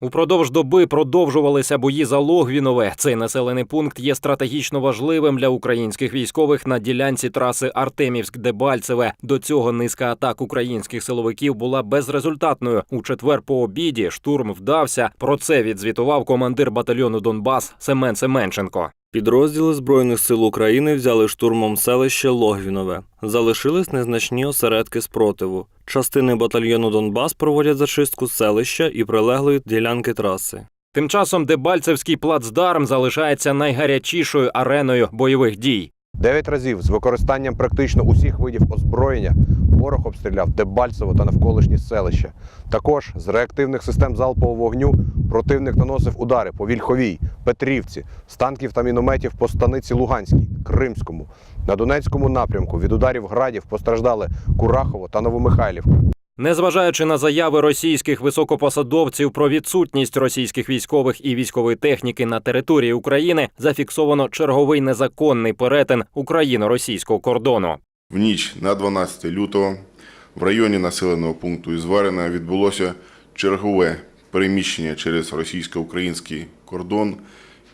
Упродовж доби продовжувалися бої за Логвінове. Цей населений пункт є стратегічно важливим для українських військових на ділянці траси Артемівськ-Дебальцеве. До цього низка атак українських силовиків була безрезультатною. У четвер по обіді штурм вдався. Про це відзвітував командир батальйону Донбас Семен Семенченко. Підрозділи Збройних сил України взяли штурмом селище Логвінове. Залишились незначні осередки спротиву. Частини батальйону Донбас проводять зачистку селища і прилеглої ділянки траси. Тим часом Дебальцевський плацдарм залишається найгарячішою ареною бойових дій. Дев'ять разів з використанням практично усіх видів озброєння ворог обстріляв Дебальцево та навколишні селища. Також з реактивних систем залпового вогню противник наносив удари по Вільховій, Петрівці, з танків та мінометів по станиці Луганській, Кримському. На Донецькому напрямку від ударів градів постраждали Курахово та Новомихайлівка. Незважаючи на заяви російських високопосадовців про відсутність російських військових і військової техніки на території України, зафіксовано черговий незаконний перетин україно-російського кордону. В ніч на 12 лютого в районі населеного пункту Ізварина відбулося чергове переміщення через російсько-український кордон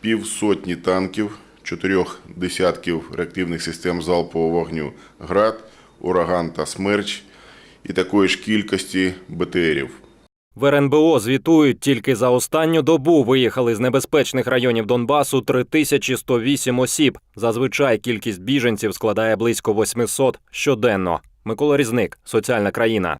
півсотні танків, чотирьох десятків реактивних систем залпового вогню «Град», «Ураган» та «Смерч» і такої ж кількості БТРів. В РНБО звітують, тільки за останню добу виїхали з небезпечних районів Донбасу 3108 осіб. Зазвичай кількість біженців складає близько 800 щоденно. Микола Різник, соціальна країна.